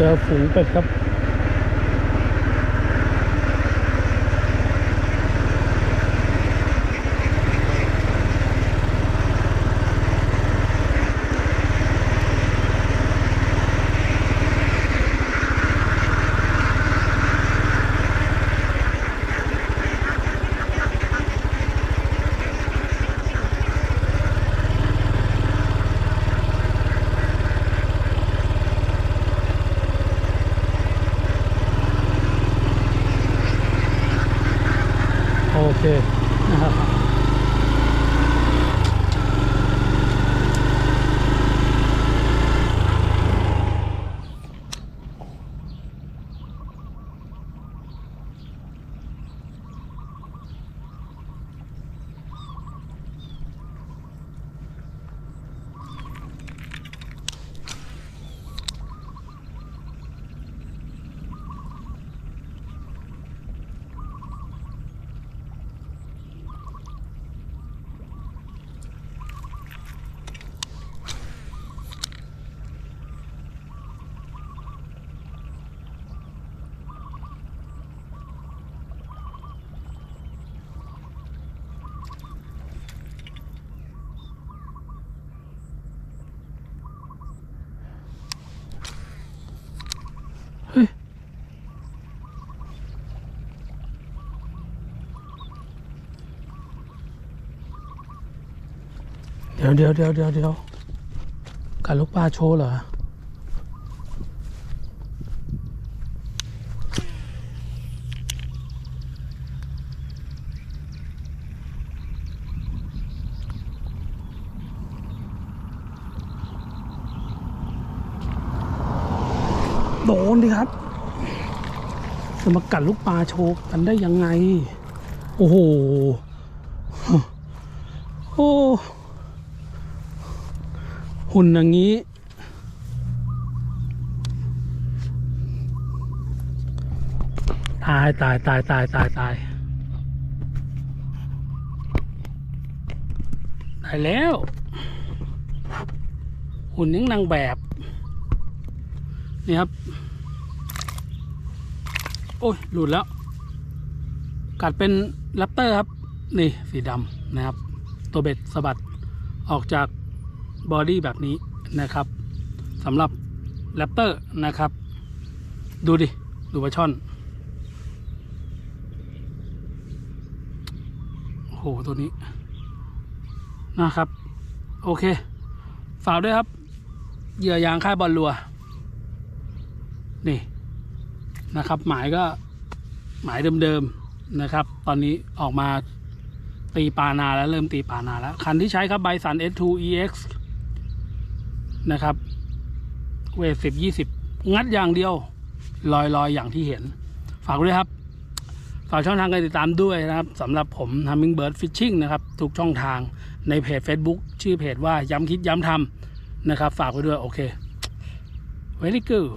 เจอฝูงเป็ดครับ โเดี๋ยวเดี๋ยวเดี๋ยวเดี๋ยวเดี๋ยวการลูกปลาโชว์เหรอโดนดิครับจะมากัดลูกปลาโชว์กันได้ยังไง โอ้โห โอ้ หุ่นอย่างนี้ ตายตายตายตายตายตายตายแล้ว หุ่นยังนางแบบ นี่ครับ โอ้ย หลุดแล้ว กัดเป็นแรปเตอร์ครับ นี่สีดำนะครับ ตัวเบ็ดสะบัดออกจาก บอดี้แบบนี้นะครับสำหรับแรปเตอร์นะครับ ดูดิ ดูปลาช่อนโอ้โหตัวนี้นะครับ โอเค ฝากด้วยครับ เหยื่อยางค่ายบอลลัว นี่นะครับ หมายก็หมายเดิมๆนะครับ ตอนนี้ออกมาตีปลานาแล้ว เริ่มตีปลานาแล้ว คันที่ใช้ครับไบสัน S2 EX นะครับ เวทสิบยี่สิบงัดอย่างเดียว ลอยลอยอย่างที่เห็น ฝากด้วยครับ ฝากช่องทางการติดตามด้วยนะครับสำหรับผม Hummingbird Fishing นะครับ ทุกช่องทางในเพจ Facebook ชื่อเพจว่าย้ำคิดย้ำทำนะครับ ฝากไว้ด้วยโอเค very good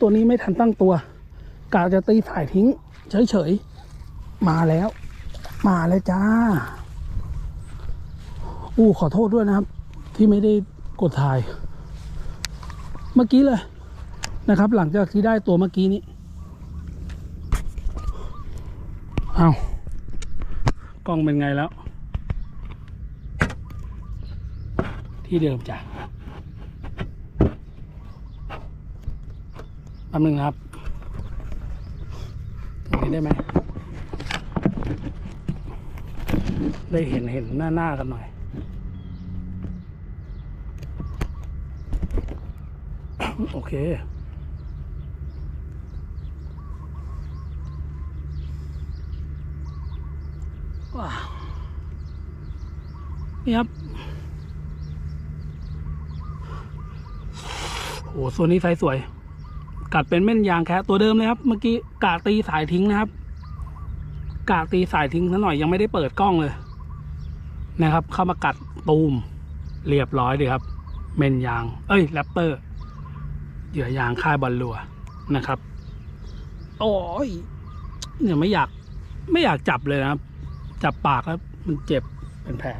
ตัวนี้ไม่ทันตั้งตัวกาจะตีสายทิ้ง เฉยๆ มาแล้ว มาแล้วจ้า อู้ขอโทษด้วยนะครับ ที่ไม่ได้กดถ่าย เมื่อกี้เลยนะครับ หลังจากที่ได้ตัวเมื่อกี้นี้เอากล้องเป็นไงแล้ว ที่เดิมจ้ะแป๊บนึงครับตรงนี้ได้ไหมได้เห็นเห็นหน้าหน้ากันหน่อย โอเค ว้าว นี่ครับ โอ้โหโซนนี้ไซส์สวย กัดเป็นเม่นยางแคะตัวเดิมเลยครับ เมื่อกี้กาตีสายทิ้งนะครับ กาตีสายทิ้งซะหน่อยยังไม่ได้เปิดกล้องเลย นะครับ เข้ามากัดตูม เรียบร้อยเลยครับ เม่นยาง เอ้ยแรปเตอร์ เหยื่อยางค่ายบอลลัวนะครับ โอ้ยเนี่ยไม่อยาก ไม่อยากจับเลยนะครับ จับปากแล้วมันเจ็บเป็นแผล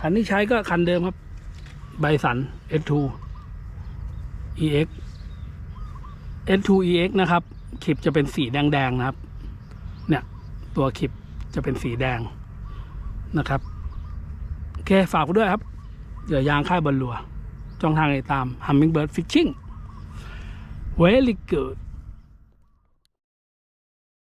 คันที่ใช้ก็คันเดิมครับ ไบสัน S2 EX N2EX นะครับคลิปจะเป็นสีแดงๆนะครับ เนี่ย ตัวคลิปจะเป็นสีแดงนะครับโอเคฝากไว้ด้วยครับเหยื่อยางค่ายบอลลัว ช่องทางติดตาม Hummingbird Fishing Well, it could.